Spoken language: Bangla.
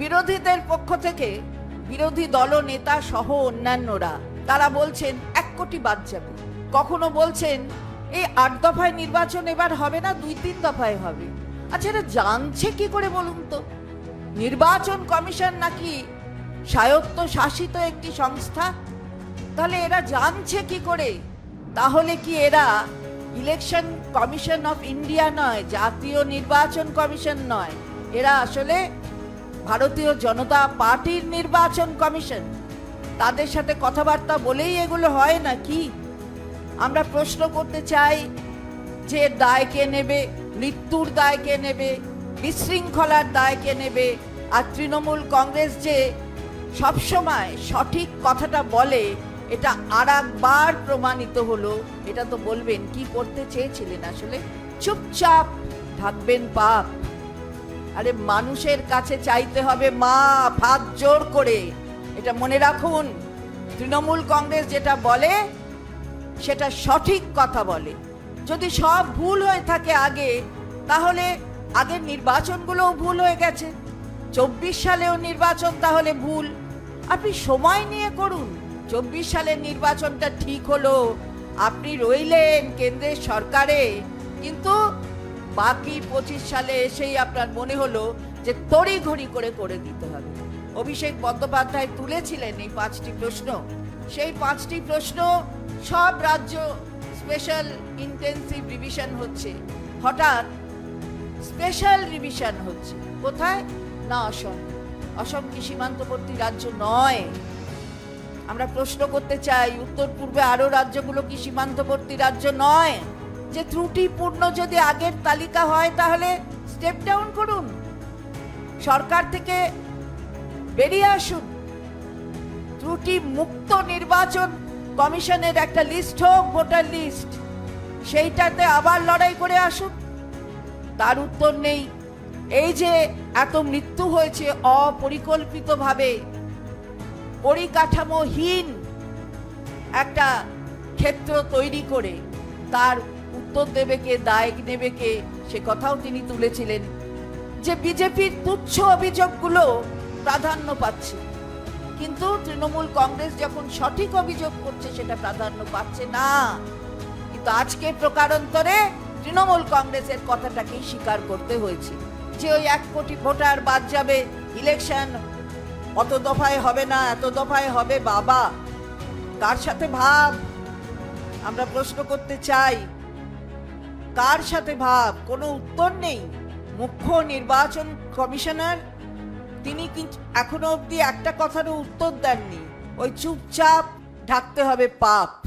বিরোধীদের পক্ষ থেকে বিরোধী দল নেতা সহ অন্যান্যরা, তারা বলছেন, এক কোটি বাদ যাবে। কখনো বলছেন এই আট দফায় নির্বাচন এবার হবে না, দুই তিন দফায় হবে। আচ্ছা এটা জানছে কি করে বলুন তো? নির্বাচন কমিশন নাকি স্বায়ত্ত শাসিত একটি সংস্থা? তাহলে এরা জানছে কি করে? তাহলে কি এরা ইলেকশন কমিশন অফ ইন্ডিয়া নয়, জাতীয় নির্বাচন কমিশন নয়? এরা আসলে ভারতীয় জনতা পার্টির নির্বাচন কমিশন। তাদের সাথে কথাবার্তা বলেই এগুলো হয় না কি? আমরা প্রশ্ন করতে চাই, যে দায় কে নেবে, মৃত্যুর দায় কে নেবে, বিশৃঙ্খলার দায় কে নেবে? আর তৃণমূল কংগ্রেস যে সবসময় সঠিক কথাটা বলে, এটা আর একবার প্রমাণিত হলো, এটা তো বলবেন, কি করতে চেয়েছিলেন আসলে? চুপচাপ ঢাকবেন পাপ। আরে মানুষের কাছে চাইতে হবে মা ভাত জোর করে। এটা মনে রাখুন, তৃণমূল কংগ্রেস যেটা বলে, সেটা সঠিক কথা বলে। যদি সব ভুল হয়ে থাকে আগে, তাহলে আগের নির্বাচনগুলোও ভুল হয়ে গেছে। চব্বিশ সালেও নির্বাচন তাহলে ভুল। আপনি সময় নিয়ে করুন, চব্বিশ সালের নির্বাচনটা ঠিক হলো। আপনি রইলেন কেন্দ্রের সরকারে, কিন্তু বাকি পঁচিশ সালে এসেই আপনার মনে হলো যে তড়ি ঘড়ি করে করে দিতে হবে। অভিষেক বন্দ্যোপাধ্যায় তুলেছিলেন এই পাঁচটি প্রশ্ন। সেই পাঁচটি প্রশ্ন সব রাজ্য স্পেশাল ইন্টেন্সিভ রিভিশন হচ্ছে। হঠাৎ স্পেশাল রিভিশন হচ্ছে। কোথায়? না অসম। অসম কি সীমান্তবর্তী রাজ্য নয়? আমরা প্রশ্ন করতে চাই উত্তর পূর্বে আরও রাজ্যগুলো কি সীমান্তবর্তী রাজ্য নয়? যে ত্রুটিপূর্ণ যদি আগের তালিকা হয়, তাহলে স্টেপ ডাউন করুন। সরকার থেকে বেরিয়ে আসুন। ত্রুটি মুক্ত নির্বাচন কমিশনের একটা লিস্ট হোক, ভোটার লিস্ট সেইটাতে আবার লড়াই করে আসুন। তার উত্তর নেই। এই যে এত মৃত্যু হয়েছে অপরিকল্পিতভাবে, পরিকাঠামোহীন একটা ক্ষেত্র তৈরি করে, তার উত্তর দেবে কে দায় নেবে কে, সে কথাও তিনি তুলেছিলেন। যে বিজেপির তুচ্ছ অভিযোগগুলো প্রাধান্য পাচ্ছে। কিন্তু তৃণমূল কংগ্রেস যখন সঠিক অভিযোগ করছে, সেটা প্রাধান্য পাচ্ছে না। কিন্তু আজকে প্রকারান্তরে তৃণমূল কংগ্রেসের কথাটাকেই স্বীকার করতে হয়েছে। যে ওই এক কোটি ভোটার বাদ যাবে, ইলেকশন অত দফায় হবে না, এত দফায় হবে বাবা। কার সাথে ভাব? আমরা প্রশ্ন করতে চাই। কার সাথে ভাব? কোনো উত্তর নেই। মুখ্য নির্বাচন কমিশনার, তিনি কিন্তু এখনও অবধি একটা কথারও উত্তর দেননি? ওই চুপচাপ ঢাকতে হবে পাপ।